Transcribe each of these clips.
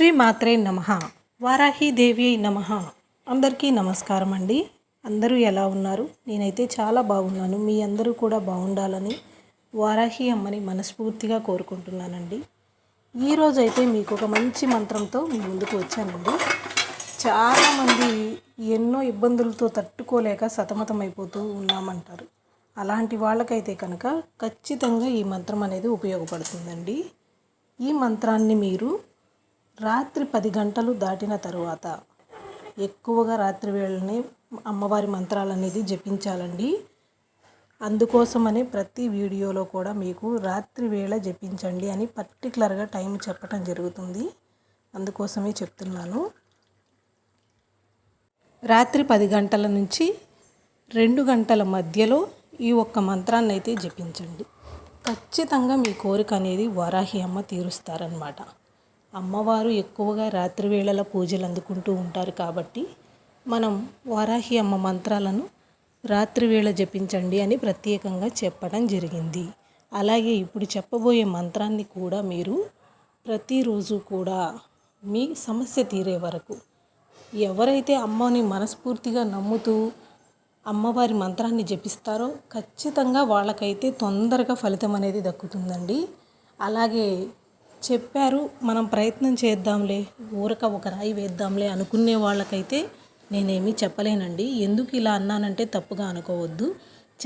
శ్రీ మాత్రే నమ వారాహీదేవి నమ. అందరికీ నమస్కారం అండి. అందరూ ఎలా ఉన్నారు? నేనైతే చాలా బాగున్నాను. మీ అందరూ కూడా బాగుండాలని వారాహి అమ్మని మనస్ఫూర్తిగా కోరుకుంటున్నానండి. ఈరోజైతే మీకు ఒక మంచి మంత్రంతో మీ ముందుకు వచ్చానండి. చాలామంది ఎన్నో ఇబ్బందులతో తట్టుకోలేక సతమతమైపోతూ ఉన్నామంటారు. అలాంటి వాళ్ళకైతే కనుక ఖచ్చితంగా ఈ మంత్రం అనేది ఉపయోగపడుతుందండి. ఈ మంత్రాన్ని మీరు రాత్రి పది గంటలు దాటిన తరువాత ఎక్కువగా రాత్రి వేళనే అమ్మవారి మంత్రాలు అనేది జపించాలండి. అందుకోసమనే ప్రతి వీడియోలో కూడా మీకు రాత్రి వేళ జపించండి అని పర్టికులర్గా టైం చెప్పడం జరుగుతుంది. అందుకోసమే చెప్తున్నాను. రాత్రి పది గంటల నుంచి రెండు గంటల మధ్యలో ఈ ఒక్క మంత్రాన్ని అయితే జపించండి. ఖచ్చితంగా మీ కోరిక అనేది వారాహి అమ్మ తీరుస్తారనమాట అమ్మవారు ఎక్కువగా రాత్రి వేళల పూజలు అందుకుంటూ ఉంటారు కాబట్టి మనం వారాహి అమ్మ మంత్రాలను రాత్రి వేళ జపించండి అని ప్రత్యేకంగా చెప్పడం జరిగింది. అలాగే ఇప్పుడు చెప్పబోయే మంత్రాన్ని కూడా మీరు ప్రతిరోజు కూడా మీ సమస్య తీరే వరకు ఎవరైతే అమ్మని మనస్ఫూర్తిగా నమ్ముతూ అమ్మవారి మంత్రాన్ని జపిస్తారో ఖచ్చితంగా వాళ్ళకైతే తొందరగా ఫలితం అనేది దక్కుతుందండి. అలాగే చెప్పారు మనం ప్రయత్నం చేద్దాంలే ఊరక ఒక రాయి వేద్దాంలే అనుకునే వాళ్ళకైతే నేనేమీ చెప్పలేనండి. ఎందుకు ఇలా అన్నానంటే తప్పుగా అనుకోవద్దు.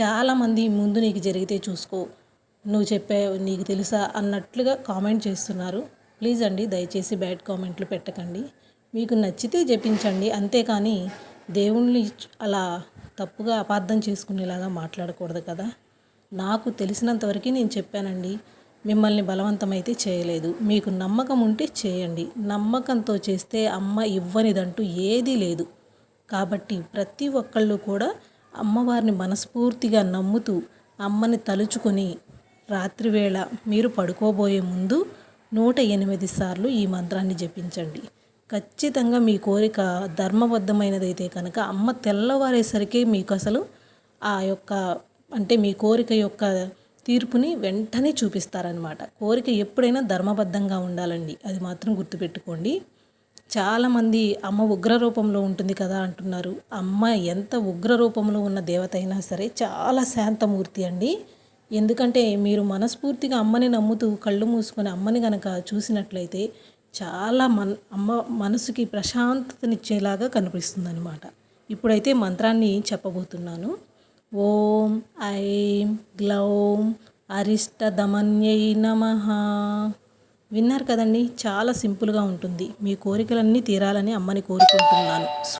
చాలామంది ముందు నీకు జరిగితే చూసుకో నువ్వు చెప్పే నీకు తెలుసా అన్నట్లుగా కామెంట్ చేస్తున్నారు. ప్లీజ్ అండి దయచేసి బ్యాడ్ కామెంట్లు పెట్టకండి. మీకు నచ్చితే జపించండి అంతేకాని దేవుణ్ణి అలా తప్పుగా అపార్థం చేసుకునేలాగా మాట్లాడకూడదు కదా. నాకు తెలిసినంతవరకు నేను చెప్పానండి. మిమ్మల్ని బలవంతమైతే చేయలేదు. మీకు నమ్మకం ఉంటే చేయండి. నమ్మకంతో చేస్తే అమ్మ ఇవ్వనిదంటూ ఏదీ లేదు. కాబట్టి ప్రతి ఒక్కళ్ళు కూడా అమ్మవారిని మనస్ఫూర్తిగా నమ్ముతూ అమ్మని తలుచుకొని రాత్రివేళ మీరు పడుకోబోయే ముందు నూట ఎనిమిది సార్లు ఈ మంత్రాన్ని జపించండి. ఖచ్చితంగా మీ కోరిక ధర్మబద్ధమైనదైతే కనుక అమ్మ తెల్లవారేసరికి మీకు అసలు ఆ యొక్క అంటే మీ కోరిక యొక్క తీర్పుని వెంటనే చూపిస్తారనమాట కోరిక ఎప్పుడైనా ధర్మబద్ధంగా ఉండాలండి. అది మాత్రం గుర్తుపెట్టుకోండి. చాలామంది అమ్మ ఉగ్ర రూపంలో ఉంటుంది కదా అంటున్నారు. అమ్మ ఎంత ఉగ్ర రూపంలో ఉన్న దేవత అయినా సరే చాలా శాంతమూర్తి అండి. ఎందుకంటే మీరు మనస్ఫూర్తిగా అమ్మని నమ్ముతూ కళ్ళు మూసుకొని అమ్మని కనుక చూసినట్లయితే చాలా మన అమ్మ మనసుకి ప్రశాంతతనిచ్చేలాగా కనిపిస్తుంది అనమాట ఇప్పుడైతే మంత్రాన్ని చెప్పబోతున్నాను. ఓం ఐం గ్లౌం అరిష్టదమన్యై నమ. విన్నారు కదండి చాలా సింపుల్గా ఉంటుంది. మీ కోరికలన్నీ తీరాలని అమ్మని కోరుకుంటున్నాను.